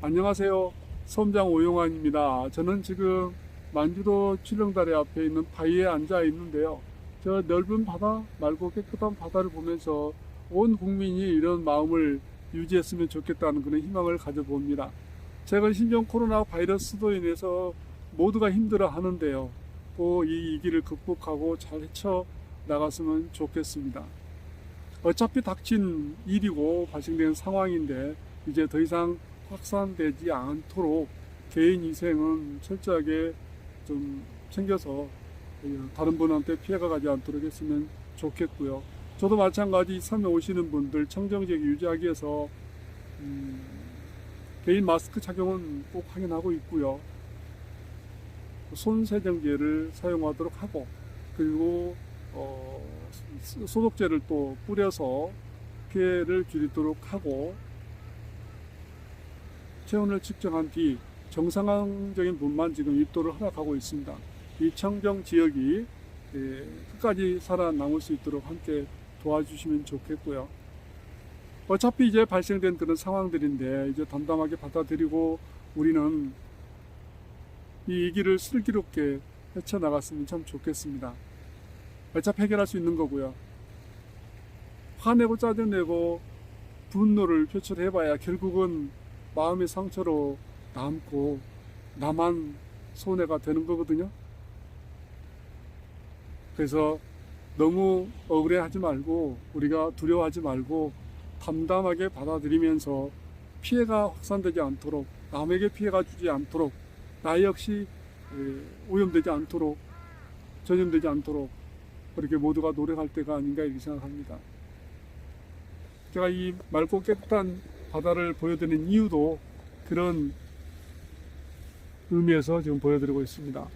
안녕하세요. 섬장 오용환입니다. 저는 지금 만주도 출렁다리 앞에 있는 바위에 앉아 있는데요. 저 넓은 바다, 맑고 깨끗한 바다를 보면서 온 국민이 이런 마음을 유지했으면 좋겠다는 그런 희망을 가져봅니다. 최근 신종 코로나 바이러스로 인해서 모두가 힘들어 하는데요. 꼭 이 위기를 극복하고 잘 헤쳐 나갔으면 좋겠습니다. 어차피 닥친 일이고 발생된 상황인데 이제 더 이상 확산되지 않도록 개인 위생은 철저하게 좀 챙겨서 다른 분한테 피해가 가지 않도록 했으면 좋겠고요. 저도 마찬가지 섬에 오시는 분들 청정지역 유지하기 위해서 음, 개인 마스크 착용은 꼭 확인하고 있고요. 손 세정제를 사용하도록 하고 그리고 어, 소- 소독제를 또 뿌려서 피해를 줄이도록 하고 체온을 측정한 뒤 정상적인 분만 지금 입도를 허락하고 있습니다. 이 청정 지역이 예, 끝까지 살아남을 수 있도록 함께 도와주시면 좋겠고요. 어차피 이제 발생된 그런 상황들인데 이제 담담하게 받아들이고 우리는 이 위기를 슬기롭게 헤쳐나갔으면 참 좋겠습니다. 어차피 해결할 수 있는 거고요. 화내고 짜증내고 분노를 표출해봐야 결국은 마음의 상처로 남고 나만 손해가 되는 거거든요. 그래서 너무 억울해하지 말고 우리가 두려워하지 말고 담담하게 받아들이면서 피해가 확산되지 않도록 남에게 피해가 주지 않도록 나 역시 에, 오염되지 않도록 전염되지 않도록 그렇게 모두가 노력할 때가 아닌가 이렇게 생각합니다. 제가 이 맑고 깨끗한 바다를 보여드리는 이유도 그런 의미에서 지금 보여드리고 있습니다.